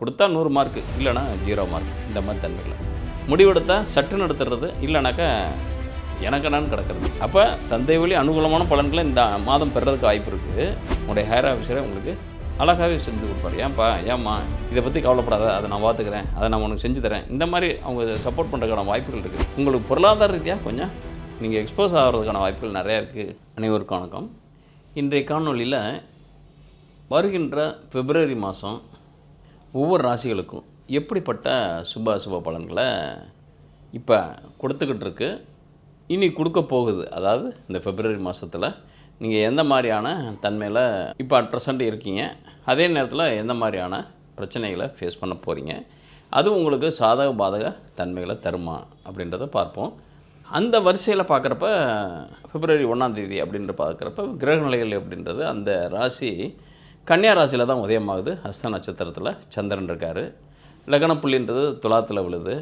கொடுத்தா நூறு மார்க்கு இல்லைனா ஜீரோ மார்க் இந்த மாதிரி தன்மைகளை. முடிவெடுத்தால் சற்று எடுத்துடுறது இல்லைனாக்கா எனக்கு என்னன்னு கிடக்கிறது. அப்போ தந்தை வழி அனுகூலமான பலன்களை இந்த மாதம் பெறதுக்கு வாய்ப்பு இருக்குது உங்களுடைய ஹேர் ஆஃபீஸரை உங்களுக்கு அழகாகவே செஞ்சு கொடுப்பாரு. ஏன்ப்பா ஏம்மா இதை பற்றி கவலைப்படாத அதை நான் பார்த்துக்கிறேன் அதை நான் உனக்கு செஞ்சு தரேன். இந்த மாதிரி அவங்க சப்போர்ட் பண்ணுறதுக்கான வாய்ப்புகள் இருக்குது உங்களுக்கு பொருளாதார ரீதியாக கொஞ்சம் நீங்கள் எக்ஸ்போஸ் ஆகிறதுக்கான வாய்ப்புகள் நிறையா இருக்குது அனைவருக்கும் வணக்கம். இன்றைய காணொளியில் வருகின்ற பிப்ரவரி மாதம் ஒவ்வொரு ராசிகளுக்கும் எப்படிப்பட்ட சுப சுப பலன்களை இப்போ கொடுத்துக்கிட்டு இருக்கு. இனி கொடுக்க போகுது. அதாவது இந்த பிப்ரவரி மாதத்தில் நீங்கள் எந்த மாதிரியான தன்மையில் இப்போ அட் ப்ரெசண்ட் இருக்கீங்க அதே நேரத்தில் எந்த மாதிரியான பிரச்சனைகளை ஃபேஸ் பண்ண போகிறீங்க அது உங்களுக்கு சாதக பாதக தன்மைகளை தருமா அப்படின்றத பார்ப்போம். அந்த வரிசையில் பார்க்குறப்ப பிப்ரவரி ஒன்றாம் தேதி அப்படின்ற பார்க்குறப்ப கிரக நிலைகள் அப்படின்றது அந்த ராசி கன்னியா ராசியில் தான் உதயமாகுது. ஹஸ்த நட்சத்திரத்தில் சந்திரன் இருக்கார். லக்னப்புள்ளின்றது துலாத்தில் விழுது.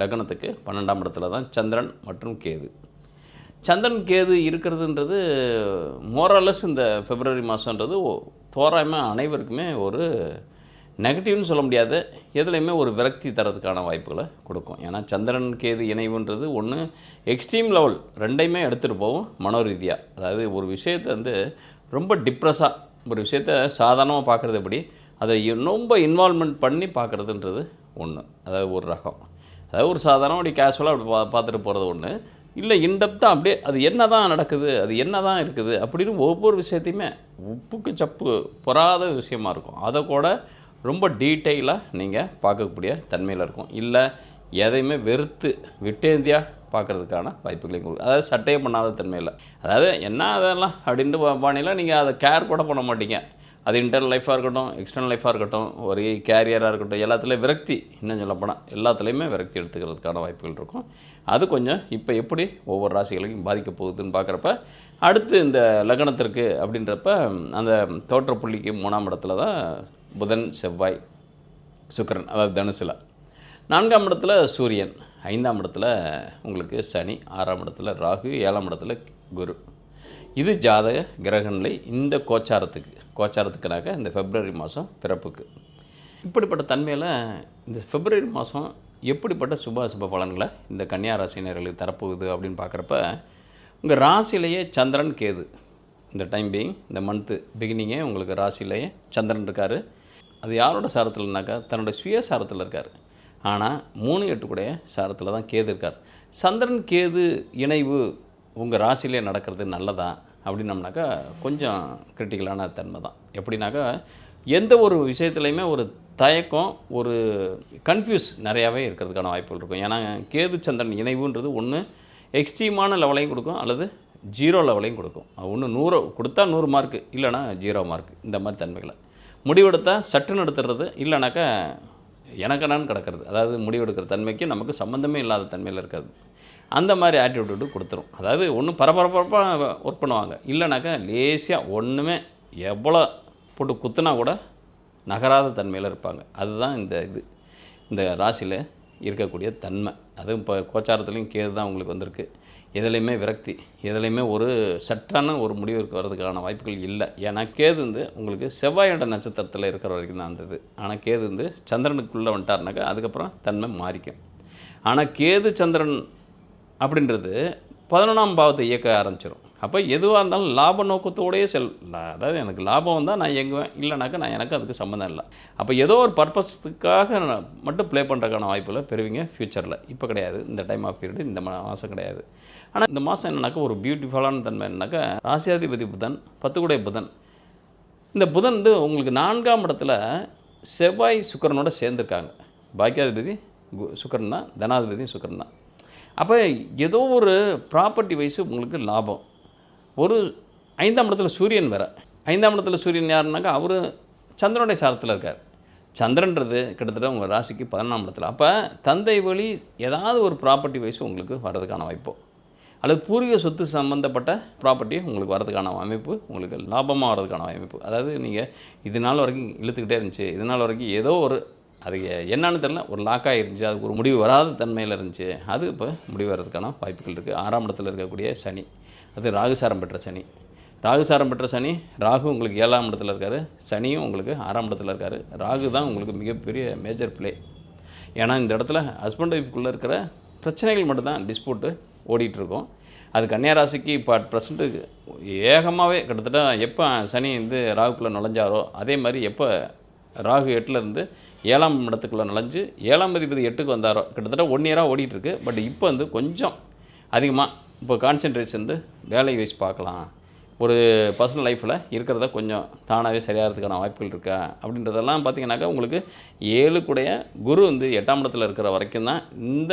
லக்னத்துக்கு பன்னெண்டாம் இடத்துல தான் சந்திரன் மற்றும் கேது. சந்திரன் கேது இருக்கிறதுன்றது மோரலஸ் இந்த பிப்ரவரி மாதன்றது தோராயமாக அனைவருக்குமே ஒரு நெகட்டிவ்னு சொல்ல முடியாது. எதுலேயுமே ஒரு விரக்தி தரதுக்கான வாய்ப்புகளை கொடுக்கும். ஏன்னா சந்திரன் கேது இணைவுன்றது ஒன்று எக்ஸ்ட்ரீம் லெவல் ரெண்டையுமே எடுத்துகிட்டு போகும் மனோரீதியாக அதாவது ஒரு விஷயத்தை வந்து ரொம்ப டிப்ரெஸ்ஸாக ஒரு விஷயத்த சாதாரணமாக பார்க்குறது எப்படி? அதை ரொம்ப இன்வால்மெண்ட் பண்ணி பார்க்குறதுன்றது ஒன்று அதாவது ஒரு ரகம். அதாவது ஒரு சாதாரண அப்படி கேஷுவலாக அப்படி பா பார்த்துட்டு போகிறது ஒன்று இல்லை இன்டெப்த்தாக அப்படியே அது என்ன தான் நடக்குது அது என்ன தான் இருக்குது அப்படின்னு ஒவ்வொரு விஷயத்தையுமே உப்புக்கு சப்பு பொறாத விஷயமா இருக்கும். அதை கூட ரொம்ப டீட்டெயிலாக நீங்கள் பார்க்கக்கூடிய தன்மையில் இருக்கும். இல்லை எதையுமே வெறுத்து விட்டேந்தியாக பார்க்குறதுக்கான வாய்ப்புகளையும் கொடுக்கும் அதாவது சட்டையே பண்ணாத தன்மையில். அதாவது என்ன அதெல்லாம் அப்படின்ட்டு பாணியில் நீங்கள் அதை கேர் கூட பண்ண மாட்டீங்க. அது இன்டர்னல் லைஃப்பாக இருக்கட்டும் எக்ஸ்டர்னல் லைஃபாக இருக்கட்டும் ஒரு கேரியராக இருக்கட்டும் எல்லாத்துலேயும் விரக்தி இன்னும் சொல்லப்போனால் எல்லாத்துலேயுமே விரக்தி எடுத்துக்கிறதுக்கான வாய்ப்புகள் இருக்கும். அது கொஞ்சம் இப்போ எப்படி ஒவ்வொரு ராசிகளையும் பாதிக்க போகுதுன்னு பார்க்குறப்ப அடுத்து இந்த லக்னத்திற்கு அப்படின்றப்ப அந்த தோற்ற புள்ளிக்கு மூணாம் இடத்துல தான் புதன் செவ்வாய் சுக்கிரன் அதாவது தனுசில். நான்காம் இடத்துல சூரியன் ஐந்தாம் இடத்துல உங்களுக்கு சனி ஆறாம் இடத்துல ராகு ஏழாம் இடத்துல குரு. இது ஜாதக கிரகநிலை இந்த கோச்சாரத்துக்கு கோச்சாரத்துக்குனாக்க இந்த பிப்ரவரி மாதம் பிறப்புக்கு. இப்படிப்பட்ட தன்மையில் இந்த பிப்ரவரி மாதம் எப்படிப்பட்ட சுப சுப பலன்களை இந்த கன்னியா ராசினியர்களுக்கு தரப்போகுது அப்படின்னு பார்க்குறப்ப உங்கள் ராசியிலேயே சந்திரன் கேது. இந்த டைம் பீயிங் இந்த மந்த்து பிகினிங்கே உங்களுக்கு ராசியிலேயே சந்திரன் இருக்கார். அது யாரோட சாரத்தில்னாக்கா தன்னோட சுய சாரத்தில் இருக்கார். ஆனால் மூணு எட்டு சாரத்தில் தான் கேது இருக்கார். சந்திரன் கேது இணைவு உங்கள் ராசியிலே நடக்கிறது நல்லதா? அப்படின்னம்னாக்கா கொஞ்சம் கிரிட்டிக்கலான தன்மை தான். எப்படின்னாக்கா எந்த ஒரு விஷயத்துலையுமே ஒரு தயக்கம் ஒரு கன்ஃபியூஸ் நிறையாவே இருக்கிறதுக்கான வாய்ப்புகள் இருக்கும். ஏன்னா கேது சந்திரன் இணைவுன்றது ஒன்று எக்ஸ்ட்ரீமான லெவலையும் கொடுக்கும் அல்லது ஜீரோ லெவலையும் கொடுக்கும். ஒன்று நூறு கொடுத்தா நூறு மார்க்கு இல்லைனா ஜீரோ மார்க் இந்த மாதிரி தன்மைகளை. முடிவெடுத்தால் சட்டுன்னு எடுத்துடுறது இல்லைனாக்கா எனக்கு கிடக்கிறது. அதாவது முடிவெடுக்கிற தன்மைக்கு நமக்கு சம்மந்தமே இல்லாத தன்மையில் இருக்காது அந்த மாதிரி ஆட்டிடியூடு கொடுத்துரும். அதாவது ஒன்றும் பரபரப்பாக ஒர்க் பண்ணுவாங்க. இல்லைனாக்கா லேசியாக ஒன்றுமே எவ்வளோ போட்டு குத்துனா கூட நகராத தன்மையில் இருப்பாங்க. அதுதான் இந்த இது. இந்த ராசியில் இருக்கக்கூடிய தன்மை. அதுவும் இப்போ கோச்சாரத்துலேயும் கேது தான் உங்களுக்கு வந்திருக்கு. எதுலேயுமே விரக்தி எதுலேயுமே ஒரு சட்டான ஒரு முடிவுக்கு வர்றதுக்கான வாய்ப்புகள் இல்லை. ஏன்னா கேது வந்து உங்களுக்கு செவ்வாயோட நட்சத்திரத்தில் இருக்கிற வரைக்கும் தான் இருந்தது ஆனால் கேது வந்து சந்திரனுக்குள்ளே வந்துட்டாருனாக்கா அதுக்கப்புறம் தன்மை மாறிக்கும். ஆனால் கேது சந்திரன் அப்படின்றது பதினொன்றாம் பாவத்தை இயக்க ஆரம்பிச்சிடும் அப்போ எதுவாக இருந்தாலும் லாப நோக்கத்தோடையே செல் அதாவது எனக்கு லாபம் வந்தால் நான் இயங்குவேன். இல்லைனாக்கா நான் எனக்கு அதுக்கு சம்மந்தம் இல்லை. அப்போ ஏதோ ஒரு பர்பஸ்க்காக நான் மட்டும் ப்ளே பண்ணுறதுக்கான வாய்ப்பில் பெறுவீங்க ஃப்யூச்சரில் இப்போ கிடையாது. இந்த டைம் ஆஃப் பீரியட் இந்த மாதம் கிடையாது. ஆனால் இந்த மாதம் என்னன்னாக்கா ஒரு பியூட்டிஃபுல்லான தன்மை என்னன்னாக்கா ராசியாதிபதி புதன் பத்துக்குடைய புதன். இந்த புதன் வந்து உங்களுக்கு நான்காம் இடத்துல செவ்வாய் சுக்கரனோட சேர்ந்துருக்காங்க. பாக்கியாதிபதி கு- தான் தனாதிபதி சுக்கரன் தான். அப்போ ஏதோ ஒரு ப்ராப்பர்ட்டி வைஸ் உங்களுக்கு லாபம். ஒரு ஐந்தாம் இடத்துல சூரியன் வேற. ஐந்தாம் இடத்துல சூரியன் யாருனாக்கா அவர் சந்திரனுடைய சாரத்தில் இருக்கார். சந்திரன்றது கிட்டத்தட்ட உங்கள் ராசிக்கு பதினொன்றாம் இடத்துல. அப்போ தந்தை வழி ஏதாவது ஒரு ப்ராப்பர்ட்டி வைஸ் உங்களுக்கு வர்றதுக்கான வாய்ப்போ. அல்லது பூர்வீக சொத்து சம்மந்தப்பட்ட ப்ராப்பர்ட்டி உங்களுக்கு வரதுக்கான அமைப்பு உங்களுக்கு லாபமாக வர்றதுக்கான அமைப்பு. அதாவது நீங்கள் இது நாள் வரைக்கும் இழுத்துக்கிட்டே இருந்துச்சு இது நாள் வரைக்கும் ஏதோ ஒரு அது என்னன்னு தெரில ஒரு லாக்காக இருந்துச்சு அதுக்கு ஒரு முடிவு வராத தன்மையில் இருந்துச்சு. அது இப்போ முடிவு வர்றதுக்கான வாய்ப்புகள் இருக்குது ஆறாம் இடத்துல இருக்கக்கூடிய சனி. அது ராகுசாரம் பெற்ற சனி. ராகுசாரம் பெற்ற சனி ராகு உங்களுக்கு ஏழாம் இடத்துல இருக்கார். சனியும் உங்களுக்கு ஆறாம் இடத்துல இருக்கார். ராகு தான் உங்களுக்கு மிகப்பெரிய மேஜர் ப்ளே ஏன்னா இந்த இடத்துல ஹஸ்பண்ட் ஒய்ஃப்குள்ளே இருக்கிற பிரச்சனைகள் மட்டும்தான் டிஸ்பியூட்டு ஓடிட்டுருக்கோம் அது கன்னியாராசிக்கு இப்போ அட் ப்ரெசண்ட்டு ஏகமாகவே கிட்டத்தட்ட எப்போ சனி வந்து ராகுக்குள்ளே நுழைஞ்சாரோ அதே மாதிரி எப்போ ராகு எட்டுலேருந்து ஏழாம் இடத்துக்குள்ளே நுழைஞ்சு ஏழாம் அதிபதி எட்டுக்கு வந்தாரோ கிட்டத்தட்ட ஒன் இயராக ஓடிட்டுருக்கு பட் இப்போ வந்து கொஞ்சம் அதிகமாக இப்போ கான்சென்ட்ரேஷன் வந்து வேலை வைஸ் பார்க்கலாம். ஒரு பர்சனல் லைஃப்பில் இருக்கிறத கொஞ்சம் தானாகவே சரியாகிறதுக்கான வாய்ப்புகள் இருக்கா? அப்படின்றதெல்லாம் பார்த்தீங்கன்னாக்கா உங்களுக்கு ஏழுக்குடைய குரு வந்து எட்டாம் இடத்துல இருக்கிற வரைக்கும் தான் இந்த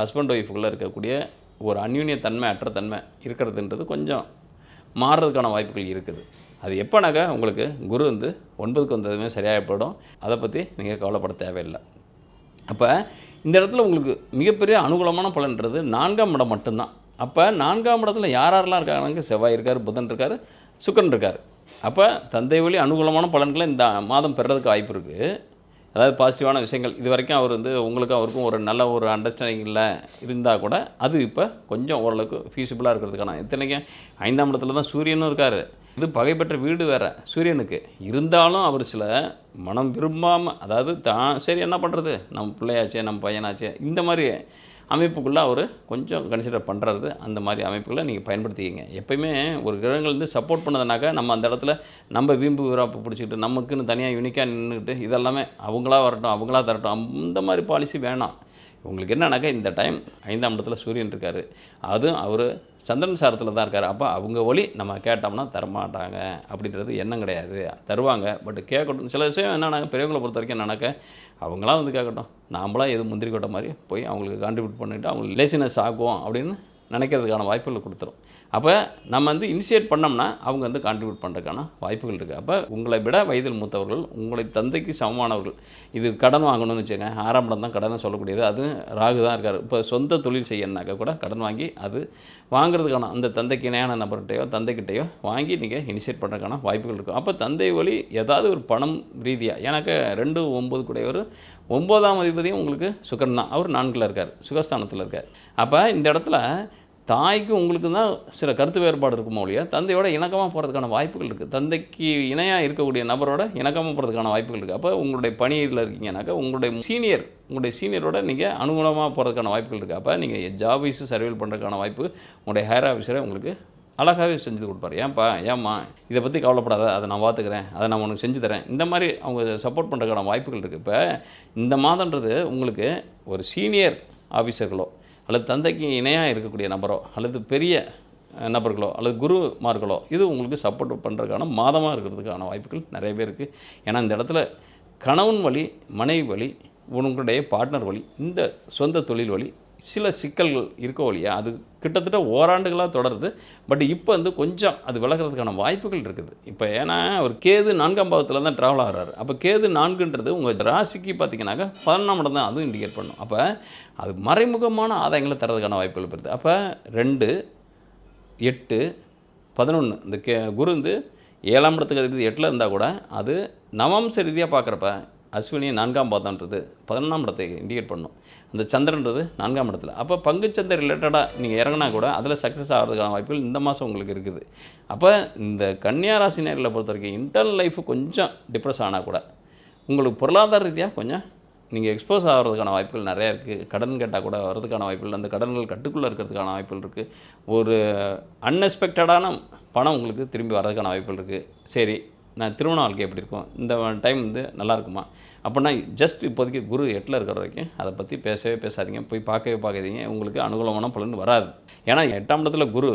ஹஸ்பண்ட் ஒய்ஃபுக்குள்ளே இருக்கக்கூடிய ஒரு அந்யூன்ய தன்மை அற்ற தன்மை இருக்கிறதுன்றது கொஞ்சம் மாறுறதுக்கான வாய்ப்புகள் இருக்குது. அது எப்போனாக்கா உங்களுக்கு குரு வந்து ஒன்பதுக்கு வந்ததுமே சரியாக போயிடும். அதை பற்றி நீங்கள் கவலைப்பட தேவையில்லை. அப்போ இந்த இடத்துல உங்களுக்கு மிகப்பெரிய அனுகூலமான பலன்றது நான்காம் இடம் மட்டும்தான். அப்போ நான்காம் இடத்துல யார் யாரெல்லாம் இருக்காங்க? செவ்வாய் இருக்கார் புதன் இருக்கார் சுக்கரன் இருக்கார். அப்போ தந்தை வழி அனுகூலமான பலன்களை இந்த மாதம் பெறதுக்கு வாய்ப்பு இருக்குது அதாவது பாசிட்டிவான விஷயங்கள். இது வரைக்கும் அவர் வந்து உங்களுக்கும் அவருக்கும் ஒரு நல்ல ஒரு அண்டர்ஸ்டாண்டிங்கில் இருந்தால் கூட அது இப்போ கொஞ்சம் ஓரளவுக்கு ஃபீஸிபிளாக இருக்கிறதுக்கான இத்தனைக்கும் ஐந்தாம் இடத்துல தான் சூரியனும் இருக்கார். இது பகைப்பற்ற வீடு வேறு சூரியனுக்கு. இருந்தாலும் அவர் சில மனம் விரும்பாமல் அதாவது தான் சரி என்ன பண்ணுறது நம்ம பிள்ளையாச்சே நம்ம பையனாச்சே இந்த மாதிரி அமைப்புக்குள்ளே அவர் கொஞ்சம் கன்சிடர் பண்ணுறது அந்த மாதிரி அமைப்புகளை நீங்கள் பயன்படுத்திக்கிங்க. எப்பயுமே ஒரு கிரகங்கள் வந்து சப்போர்ட் பண்ணதுனாக்கா நம்ம அந்த இடத்துல நம்ம வீம்பு விராப்பு பிடிச்சிக்கிட்டு நமக்குன்னு தனியாக யூனிக்காக நின்றுக்கிட்டு இதெல்லாமே அவங்களா வரட்டும் அவங்களா தரட்டும் அந்த மாதிரி பாலிசி வேணாம். உங்களுக்கு என்னன்னாக்கா இந்த டைம் ஐந்தாம் இடத்துல சூரியன் இருக்கார். அதுவும் அவர் சந்திரன் சாரத்தில் தான் இருக்கார். அப்போ அவங்க ஒளி நம்ம கேட்டோம்னா தரமாட்டாங்க அப்படின்றது எண்ணம் கிடையாது. தருவாங்க. பட் கேட்கட்டும். சில விஷயம் என்னன்னாக்க பெரியவங்களை பொறுத்த வரைக்கும் என்னன்னாக்க அவங்களாம் வந்து கேட்கட்டும். நாமளாம் எதுவும் முந்திரி கொட்ட மாதிரி போய் அவங்களுக்கு கான்ட்ரிபியூட் பண்ணிவிட்டு அவங்க லேசினஸ் ஆக்குவோம் அப்படின்னு நினைக்கிறதுக்கான வாய்ப்புகளை கொடுத்துரும். அப்போ நம்ம வந்து இனிஷியேட் பண்ணோம்னா அவங்க வந்து கான்ட்ரிபியூட் பண்ணுறதுக்கான வாய்ப்புகள் இருக்குது அப்போ உங்களை விட வயதில் மூத்தவர்கள் உங்களை தந்தைக்கு சமமானவர்கள் இது கடன் வாங்கணும்னு வச்சுங்க ஆறாம் இடம் தான் கடனை சொல்லக்கூடியது. அது ராகு தான் இருக்கார். இப்போ சொந்த தொழில் செய்யணுனாக்கா கூட கடன் வாங்கி அது வாங்குறதுக்கான அந்த தந்தைக்கு இணையான நபர்கிட்டையோ தந்தைக்கிட்டையோ வாங்கி நீங்கள் இனிஷியேட் பண்ணுறதுக்கான வாய்ப்புகள் இருக்கும். அப்போ தந்தை வழி ஏதாவது ஒரு பணம் ரீதியாக எனக்கு ரெண்டு ஒம்பது கூடியவர் ஒம்போதாம் அதிபதியும் உங்களுக்கு சுக்கரன் தான். அவர் நான்கில் இருக்கார் சுகஸ்தானத்தில் இருக்கார். அப்போ இந்த இடத்துல தாய்க்கு உங்களுக்கு தான் சில கருத்து வேறுபாடு இருக்குமோ இல்லையா தந்தையோட இணக்கமாக போகிறதுக்கான வாய்ப்புகள் இருக்குது தந்தைக்கு இணையாக இருக்கக்கூடிய நபரோட இணக்கமாக போகிறதுக்கான வாய்ப்புகள் இருக்குது அப்போ உங்களுடைய பணியில் இருக்கீங்கன்னாக்கா உங்களுடைய சீனியர் உங்களுடைய சீனியரோட நீங்கள் அனுகூலமாக போகிறதுக்கான வாய்ப்புகள் இருக்குது அப்போ நீங்கள் ஜாப் வைஸு சர்வேல் பண்ணுறதுக்கான வாய்ப்பு உங்களுடைய ஹையர் ஆஃபீஸரை உங்களுக்கு அழகாகவே செஞ்சு கொடுப்பாரு. ஏன்ப்பா ஏம்மா இதை பற்றி கவலைப்படாத அதை நான் பார்த்துக்கிறேன் அதை நான் உனக்கு செஞ்சு தரேன். இந்த மாதிரி அவங்க சப்போர்ட் பண்ணுறதுக்கான வாய்ப்புகள் இருக்குது இப்போ இந்த மாதன்றது உங்களுக்கு ஒரு சீனியர் ஆஃபீஸர்களோ அல்லது தந்தைக்கு இணையாக இருக்கக்கூடிய நபரோ அல்லது பெரிய நபர்களோ அல்லது குருமார்களோ இது உங்களுக்கு சப்போர்ட் பண்ணுறதுக்கான மாதமாக இருக்கிறதுக்கான வாய்ப்புகள் நிறைய பேர் இருக்குது ஏன்னா இந்த இடத்துல கணவன் வழி மனைவி வழி உங்களுடைய பார்ட்னர் வழி இந்த சொந்த தொழில் வழி சில சிக்கல்கள் இருக்கோ இல்லையா அது கிட்டத்தட்ட ஓராண்டுகளாக தொடருது. பட் இப்போ வந்து கொஞ்சம் அது விலகிறதுக்கான வாய்ப்புகள் இருக்குது. இப்போ ஏன்னா அவர் கேது நான்காம் பாவத்தில் தான் ட்ராவல் ஆகிறாரு. அப்போ கேது நான்குன்றது உங்கள் ராசிக்கு பார்த்தீங்கன்னாக்கா பதினொன்றாம் இடம் தான் அதுவும் இண்டிகேட் பண்ணும். அப்போ அது மறைமுகமான ஆதாயங்களை தரதுக்கான வாய்ப்புகள் இருக்குது. அப்போ ரெண்டு எட்டு பதினொன்று இந்த கே குரு வந்து ஏழாம் இடத்துக்கு அதிபதி எட்டில் இருந்தால் கூட அது நவம்ச ரீதியாக பார்க்குறப்ப அஸ்வினி நான்காம் பாதம்ன்றது பதினொன்றாம் இடத்தை இண்டிகேட் பண்ணும். அந்த சந்திரன்றது நான்காம் இடத்துல. அப்போ பங்குச்சந்தை ரிலேட்டடாக நீங்கள் இறங்கினா கூட அதில் சக்ஸஸ் ஆகிறதுக்கான வாய்ப்புகள் இந்த மாதம் உங்களுக்கு இருக்குது. அப்போ இந்த கன்னியா ராசி நேரில் பொறுத்த வரைக்கும் இன்டர்னல் லைஃப் கொஞ்சம் டிப்ரெஸ் ஆனால் கூட உங்களுக்கு பொருளாதார ரீதியாக கொஞ்சம் நீங்கள் எக்ஸ்போஸ் ஆகிறதுக்கான வாய்ப்புகள் நிறையா இருக்குது கடன் கேட்டால் கூட வர்றதுக்கான வாய்ப்புகள் அந்த கடன்கள் கட்டுக்குள்ளே இருக்கிறதுக்கான வாய்ப்புகள் இருக்குது ஒரு அன்எக்ஸ்பெக்டடான பணம் உங்களுக்கு திரும்பி வர்றதுக்கான வாய்ப்புகள் இருக்குது சரி நான் திருமண வாழ்க்கை எப்படி இருக்கும்? இந்த டைம் வந்து நல்லா இருக்குமா? அப்படின்னா ஜஸ்ட் இப்போதைக்கு குரு எட்டில் இருக்கிற வரைக்கும் அதை பற்றி பேசவே பேசாதீங்க. போய் பார்க்கவே பார்க்காதீங்க. உங்களுக்கு அனுகூலமான பலன் வராது. ஏன்னா எட்டாம் இடத்துல குரு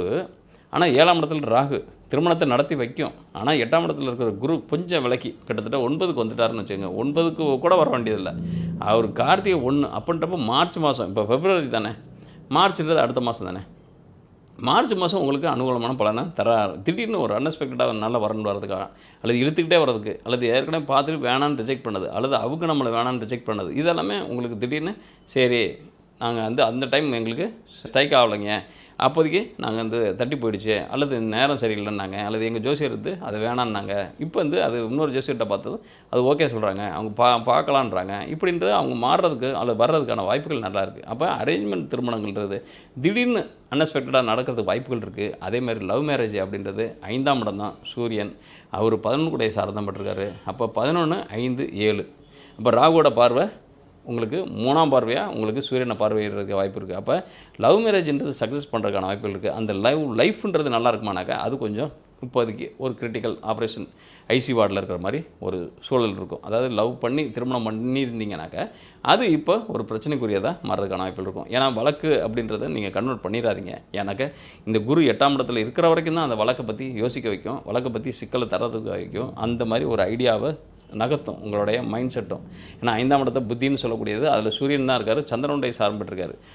ஆனால் ஏழாம் இடத்துல ராகு. திருமணத்தை நடத்தி வைக்கும். ஆனால் எட்டாம் இடத்துல இருக்கிற குரு கொஞ்சம் விலக்கி கிட்டத்தட்ட ஒன்பதுக்கு வந்துட்டாருன்னு வச்சுக்கோங்க. ஒன்பதுக்கு கூட வர வேண்டியதில்லை. அவர் கார்த்திகை ஒன்று அப்படின்றப்ப மார்ச் மாதம் இப்போ பிப்ரவரி தானே. மார்ச்ன்றது அடுத்த மாதம் தானே. மார்ச் மாதம் உங்களுக்கு அனுகூலமான பலனை தரார். திடீர்னு ஒரு அன்எக்ஸ்பெக்டடாக நல்ல வரன் வரதுக்காக அல்லது இழுத்துக்கிட்டே வர்றதுக்கு அல்லது ஏற்கனவே பார்த்துட்டு வேணான்னு ரிஜெக்ட் பண்ணது அல்லது அவங்க நம்மளை வேணான்னு ரிஜெக்ட் பண்ணது இதெல்லாமே உங்களுக்கு திடீர்னு சரி நாங்கள் வந்து அந்த டைம் எங்களுக்கு ஸ்ட்ரைக் ஆகலைங்க. அப்போதைக்கு நாங்கள் வந்து தட்டி போயிடுச்சு. அல்லது நேரம் சரியில்லைன்னாங்க. அல்லது எங்கள் ஜோசியர் வந்து அது வேணான்னாங்க. இப்போ வந்து அது இன்னொரு ஜோசியர்கிட்ட பார்த்தது அது ஓகே சொல்கிறாங்க அவங்க பா பார்க்கலான்றாங்க. இப்படின்றது அவங்க மாறுறதுக்கு அல்லது வர்றதுக்கான வாய்ப்புகள் நல்லா இருக்குது அப்போ அரேஞ்ச்மெண்ட் திருமணங்கள்ன்றது திடீர்னு அன்எக்ஸ்பெக்டடாக நடக்கிறதுக்கு வாய்ப்புகள் இருக்குது அதே மாதிரி லவ் மேரேஜ் அப்படின்றது ஐந்தாம் இடம் தான் சூரியன். அவர் பதினொன்று கூட சாரதம் பட்டிருக்காரு அப்போ பதினொன்று ஐந்து ஏழு. அப்போ ராகுவோட பார்வை உங்களுக்கு மூணாம் பார்வையாக உங்களுக்கு சூரியனை பார்வையிடுறதுக்கு வாய்ப்பு இருக்குது அப்போ லவ் மேரேஜ்ன்றது சக்ஸஸ் பண்ணுறதுக்கான வாய்ப்புகள் இருக்குது அந்த லவ் லைஃப்ன்றது நல்லா இருக்குமானாக்கா அது கொஞ்சம் இப்போதைக்கு ஒரு கிரிட்டிக்கல் ஆப்ரேஷன் ஐசி வார்டில் இருக்கிற மாதிரி ஒரு சூழல் இருக்கும். அதாவது லவ் பண்ணி திருமணம் பண்ணியிருந்தீங்கனாக்கா அது இப்போ ஒரு பிரச்சனைக்குரியதாக மாறதுக்கான வாய்ப்புகள் இருக்கும். ஏன்னா வழக்கு அப்படின்றத நீங்கள் கன்வெர்ட் பண்ணிடாதீங்க. ஏன்னாக்க இந்த குரு எட்டாம் இடத்துல இருக்கிற வரைக்கும் தான் அந்த வழக்கை பற்றி யோசிக்க வைக்கும். வழக்கை பற்றி சிக்கலை தரதுக்கு வைக்கும். அந்த மாதிரி ஒரு ஐடியாவை நகர்த்தும் உங்களுடைய மைண்ட் செட்டும் ஏன்னா ஐந்தாம் இடத்தை புத்தின்னு சொல்லக்கூடியது அதில் சூரியன் தான் இருக்கார் சந்திரனுடைய சாரம்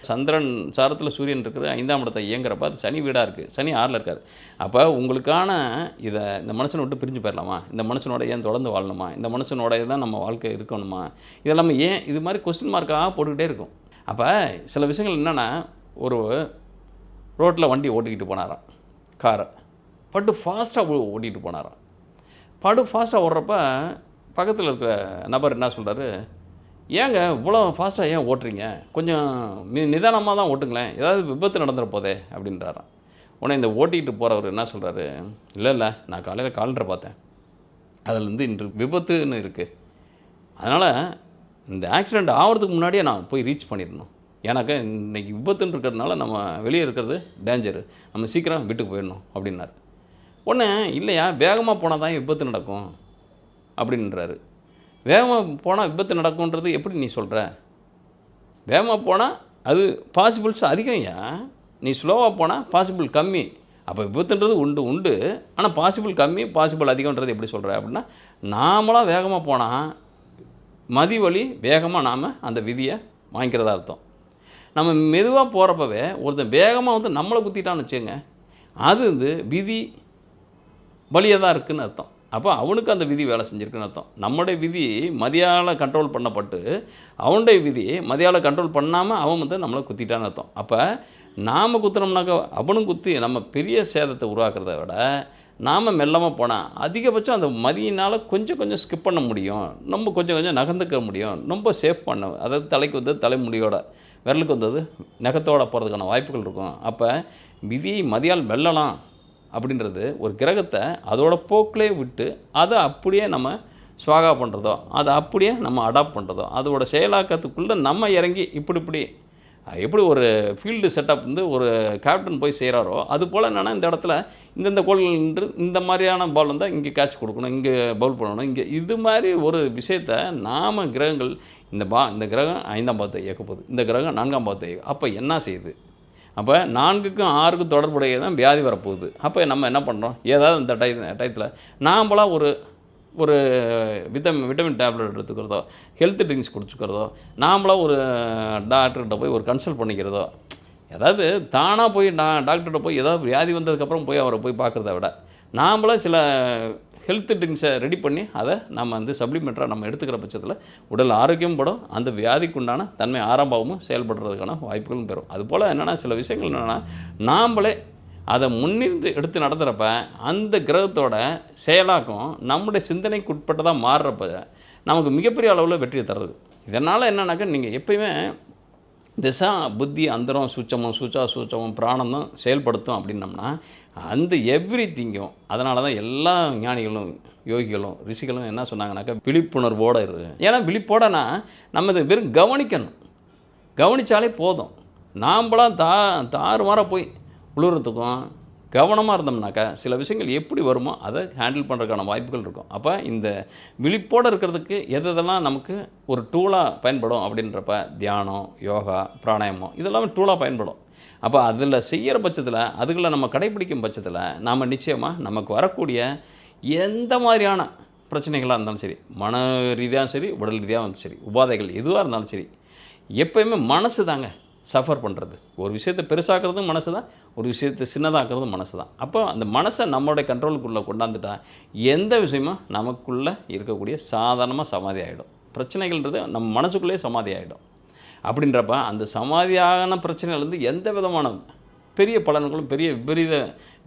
சந்திரன் சாரத்தில் சூரியன் இருக்கிற ஐந்தாம் இடத்தை இயங்குறப்ப அது சனி வீடாக இருக்குது சனி ஆறில் இருக்கார். அப்போ உங்களுக்கான இதை இந்த மனுஷனை விட்டு பிரிஞ்சு போயிடலாமா இந்த மனுஷனோட ஏன் தொடர்ந்து வாழணுமா? இந்த மனுஷனோடைய தான் நம்ம வாழ்க்கை இருக்கணுமா? இதெல்லாமே ஏன் இது மாதிரி கொஸ்டின் மார்க்காக போட்டுக்கிட்டே இருக்கும். அப்போ சில விஷயங்கள் என்னென்னா ஒரு ரோட்டில் வண்டி ஓட்டிக்கிட்டு போனாராம் காரை. பட்டு ஃபாஸ்ட்டாக ஓட்டிகிட்டு போனாராம். படு ஃபாஸ்ட்டாக ஓடுறப்ப பக்கத்தில் இருக்கிற நபர் என்ன சொல்கிறாரு ஏங்க இவ்வளோ ஃபாஸ்ட்டாக ஏன் ஓட்டுறீங்க? கொஞ்சம் நி நிதானமாக தான் ஓட்டுங்களேன். ஏதாவது விபத்து நடந்துற போதே அப்படின்றாராம். உடனே இந்த ஓட்டிகிட்டு போகிறவர் என்ன சொல்கிறாரு இல்லை இல்லை நான் காலையில் காலண்டரை பார்த்தேன். அதிலேருந்து இன்று விபத்துன்னு இருக்குது அதனால் இந்த ஆக்சிடெண்ட் ஆகிறதுக்கு முன்னாடியே நான் போய் ரீச் பண்ணிடணும். எனக்கு இன்றைக்கி விபத்துன்னு இருக்கிறதுனால நம்ம வெளியே இருக்கிறது டேஞ்சரு நம்ம சீக்கிரம் வீட்டுக்கு போயிடணும் அப்படின்னாரு. உடனே இல்லையா வேகமாக போனால் தான் விபத்து நடக்கும். அப்படின்றாரு. வேகமாக போனால் விபத்து நடக்கும்ன்றது எப்படி நீ சொல்கிற வேகமாக போனால் அது பாசிபிள்ஸ் அதிகம்யா நீ ஸ்லோவாக போனால் பாசிபிள் கம்மி. அப்போ விபத்துன்றது உண்டு உண்டு. ஆனால் பாசிபிள் கம்மி பாசிபிள் அதிகம்ன்றது எப்படி சொல்கிற அப்படின்னா நாமளாக வேகமாக போனால் மதி வழி வேகமாக நாம் அந்த விதியை வாங்கிக்கிறதா அர்த்தம். நம்ம மெதுவாக போகிறப்பவே ஒருத்தன் வேகமாக வந்து நம்மளை குத்திட்டான்னு வச்சுங்க அது வந்து விதி வழியாக தான் இருக்குதுன்னு அர்த்தம். அப்போ அவனுக்கு அந்த விதி வேலை செஞ்சுருக்குன்னு அர்த்தம். நம்முடைய விதி மதியால் கண்ட்ரோல் பண்ணப்பட்டு அவனுடைய விதி மதியால் கண்ட்ரோல் பண்ணாமல் அவன் வந்து நம்மளை குத்திட்டான்னு அர்த்தம். அப்போ நாம் குத்துனோம்னாக்கா அவனும் குத்தி நம்ம பெரிய சேதத்தை உருவாக்குறத விட நாம் மெல்லமாக போனால் அதிகபட்சம் அந்த மதியினால் கொஞ்சம் கொஞ்சம் ஸ்கிப் பண்ண முடியும். நம்ம கொஞ்சம் கொஞ்சம் நகர்ந்துக்க முடியும். ரொம்ப சேஃப் பண்ண அதாவது தலைக்கு வந்து தலைமுடியோட விரலுக்கு வந்தது நகத்தோட போகிறதுக்கான வாய்ப்புகள் இருக்கும். அப்போ விதியை மதியால் வெல்லலாம் அப்படின்றது ஒரு கிரகத்தை அதோட போக்கிலே விட்டு அதை அப்படியே நம்ம ஸ்வாகா பண்ணுறதோ அதை அப்படியே நம்ம அடாப்ட் பண்ணுறதோ அதோட செயலாக்கத்துக்குள்ளே நம்ம இறங்கி இப்படி இப்படி எப்படி ஒரு ஃபீல்டு செட்டப் வந்து ஒரு கேப்டன் போய் செய்கிறாரோ அது போல் என்னென்னா இந்த இடத்துல இந்தந்த கோல்ன்று இந்த மாதிரியான பால் வந்தால் இங்கே கேட்ச் கொடுக்கணும் இங்கே பவுல் பண்ணணும் இங்கே இது மாதிரி ஒரு விஷயத்த நாம் கிரகங்கள் இந்த பா இந்த கிரகம் ஐந்தாம் பாவத்தை இயக்கப்போகுது இந்த கிரகம் நான்காம் பாவத்தை அப்போ என்ன செய்யுது? அப்போ நான்குக்கும் ஆறுக்கும் தொடர்புடைய தான் வியாதி வரப்போகுது. அப்போ நம்ம என்ன பண்ணுறோம் ஏதாவது இந்த டை டயத்தில் நாம்பளாக ஒரு ஒரு விட்டமின் விட்டமின் டேப்லெட் எடுத்துக்கிறதோ ஹெல்த் ட்ரிங்க்ஸ் குடிச்சுக்கிறதோ நாமளாக ஒரு டாக்டர்கிட்ட போய் ஒரு கன்சல்ட் பண்ணிக்கிறதோ ஏதாவது தானாக போய் டா டாக்டர்கிட்ட போய் ஏதாவது வியாதி வந்ததுக்கப்புறம் போய் அவரை போய் பார்க்குறத விட நாமளே சில ஹெல்த் ட்ரிங்க்ஸை ரெடி பண்ணி அதை நம்ம வந்து சப்ளிமெண்ட்டாக நம்ம எடுத்துக்கிற பட்சத்தில் உடல் ஆரோக்கியம் படும் அந்த வியாதிக்குண்டான தன்மை ஆரம்பமும் செயல்படுறதுக்கான வாய்ப்புகளும் பெறும். அதுபோல் என்னென்னா சில விஷயங்கள் என்னென்னா நாம்ளே அதை முன்னிருந்து எடுத்து நடத்துகிறப்ப அந்த கிரகத்தோட செயலாக்கம் நம்முடைய சிந்தனைக்கு உட்பட்டதாக மாறுறப்ப நமக்கு மிகப்பெரிய அளவில் வெற்றியை தருது. இதனால் என்னன்னாக்கா நீங்கள் எப்பயுமே திசா புத்தி அந்தரம் சூச்சமம் சூச்சா சூச்சமம் பிராணம் தான் செயல்படுத்தும் அப்படின்னம்னா அந்த எவ்ரி திங்கும் அதனால தான் எல்லா ஞானிகளும் யோகிகளும் ரிஷிகளும் என்ன சொன்னாங்கனாக்கா விழிப்புணர்வோடு இரு. ஏன்னா விழிப்போடனா நம்ம இதை வெறும் கவனிக்கணும். கவனித்தாலே போதும். நாம்பளாம் தா தாறுமாற போய் உழுறதுக்கும் கவனமாக இருந்தோம்னாக்கா சில விஷயங்கள் எப்படி வருமோ அதை ஹேண்டில் பண்ணுறதுக்கான வாய்ப்புகள் இருக்கும். அப்போ இந்த விழிப்போடு இருக்கிறதுக்கு எது எதெல்லாம் நமக்கு ஒரு டூலாக பயன்படும் அப்படின்றப்ப தியானம் யோகா பிராணாயாமம் இதெல்லாமே டூலாக பயன்படும். அப்போ அதில் செய்கிற பட்சத்தில் அதுகளை நம்ம கடைபிடிக்கும் பட்சத்தில் நாம் நிச்சயமாக நமக்கு வரக்கூடிய எந்த மாதிரியான பிரச்சனைகளாக இருந்தாலும் சரி மன ரீதியாகவும் சரி உடல் ரீதியாகவும் சரி உபாதைகள் எதுவாக இருந்தாலும் சரி எப்பயுமே மனசு தாங்க சஃபர் பண்ணுறது ஒரு விஷயத்தை பெருசாக்குறதும் மனசு தான் ஒரு விஷயத்தை சின்னதாக்குறதும் மனசு தான். அப்போ அந்த மனசை நம்மளுடைய கண்ட்ரோலுக்குள்ளே கொண்டாந்துட்டா எந்த விஷயமும் நமக்குள்ளே இருக்கக்கூடிய சாதாரணமாக சமாதி ஆகிடும் பிரச்சனைகள்ன்றது நம்ம மனசுக்குள்ளேயே சமாதி ஆகிடும் அப்படின்றப்ப அந்த சமாதியான பிரச்சனையிலேருந்து எந்த விதமான பெரிய பலன்களும் பெரிய விபரீத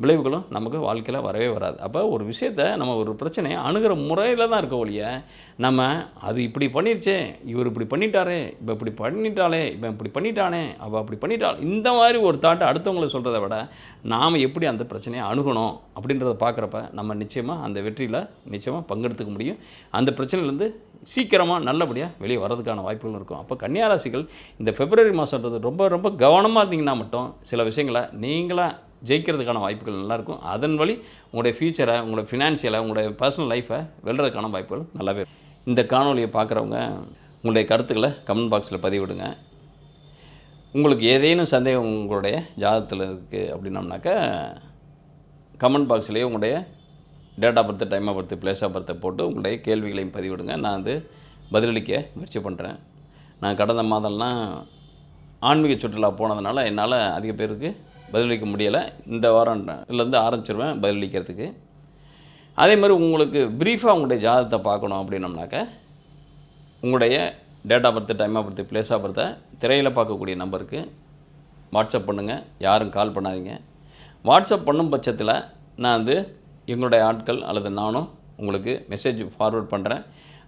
விளைவுகளும் நமக்கு வாழ்க்கையில் வரவே வராது. அப்போ ஒரு விஷயத்தை நம்ம ஒரு பிரச்சனையை அணுகிற முறையில் தான் இருக்க ஒழிய நம்ம அது இப்படி பண்ணிருச்சே இவர் இப்படி பண்ணிட்டாரே இப்போ இப்படி பண்ணிட்டாலே இவன் இப்படி பண்ணிட்டானே அவள் அப்படி பண்ணிட்டாள். இந்த மாதிரி ஒரு தாட்டை அடுத்தவங்களை சொல்கிறத விட நாம் எப்படி அந்த பிரச்சனையை அணுகணும் அப்படின்றத பார்க்குறப்ப நம்ம நிச்சயமாக அந்த வெற்றியில் நிச்சயமாக பங்கெடுத்துக்க முடியும். அந்த பிரச்சனையிலேருந்து சீக்கிரமாக நல்லபடியாக வெளியே வரதுக்கான வாய்ப்புகள் இருக்கும். அப்போ கன்னியாராசிகள் இந்த பிப்ரவரி மாதன்றது ரொம்ப ரொம்ப கவனமாக இருந்தீங்கன்னா மட்டும் சில விஷயங்களை நீங்களாக ஜெயிக்கிறதுக்கான வாய்ப்புகள் நல்லாயிருக்கும். அதன் வழி உங்களுடைய ஃப்யூச்சரை உங்களுடைய ஃபினான்ஷியலை உங்களுடைய பர்சனல் லைஃப்பை வெல்றதுக்கான வாய்ப்புகள் நல்லாவே இந்த காணொலியை பார்க்குறவங்க உங்களுடைய கருத்துக்களை கமெண்ட் பாக்ஸில் பதிவிடுங்க. உங்களுக்கு ஏதேனும் சந்தேகம் உங்களுடைய ஜாதகத்தில் இருக்குது அப்படின்னம்னாக்கா கமெண்ட் பாக்ஸ்லேயே உங்களுடைய date of birth time of birth place of பர்த்தை போட்டு உங்களுடைய கேள்விகளையும் பதிவிடுங்க. நான் வந்து பதிலளிக்க முயற்சி பண்ணுறேன் நான் கடந்த மாதம்லாம் ஆன்மீக சுற்றுலா போனதுனால என்னால் அதிக பேருக்கு பதிலளிக்க முடியலை. இந்த வாரம் இதுலேருந்து ஆரம்பிச்சிருவேன் பதிலளிக்கிறதுக்கு. அதே மாதிரி உங்களுக்கு ப்ரீஃபாக உங்களுடைய ஜாதகத்தை பார்க்கணும் அப்படின்னம்னாக்க உங்களுடைய date of birth time of birth place of பர்த்தை திரையில் பார்க்கக்கூடிய நம்பருக்கு வாட்ஸ்அப் பண்ணுங்கள் யாரும் கால் பண்ணாதீங்க. வாட்ஸ்அப் பண்ணும் பட்சத்தில் நான் வந்து எங்களுடைய ஆட்கள் அல்லது நானும் உங்களுக்கு மெசேஜ் ஃபார்வர்ட் பண்ணுறேன்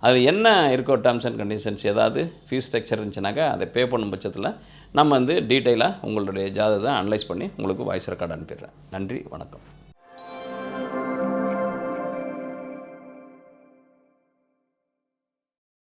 அது என்ன இருக்கோ டேர்ம்ஸ் அண்ட் கண்டிஷன்ஸ் ஏதாவது ஃபீஸ் ஸ்ட்ரக்சர் இருந்துச்சுனாக்கா அதை பே பண்ணும் பட்சத்தில் நம்ம வந்து டீட்டெயிலாக உங்களுடைய ஜாதகத்தை அனலைஸ் பண்ணி உங்களுக்கு வாய்ஸ் ரெக்கார்டு அனுப்பிடுறேன். நன்றி வணக்கம்.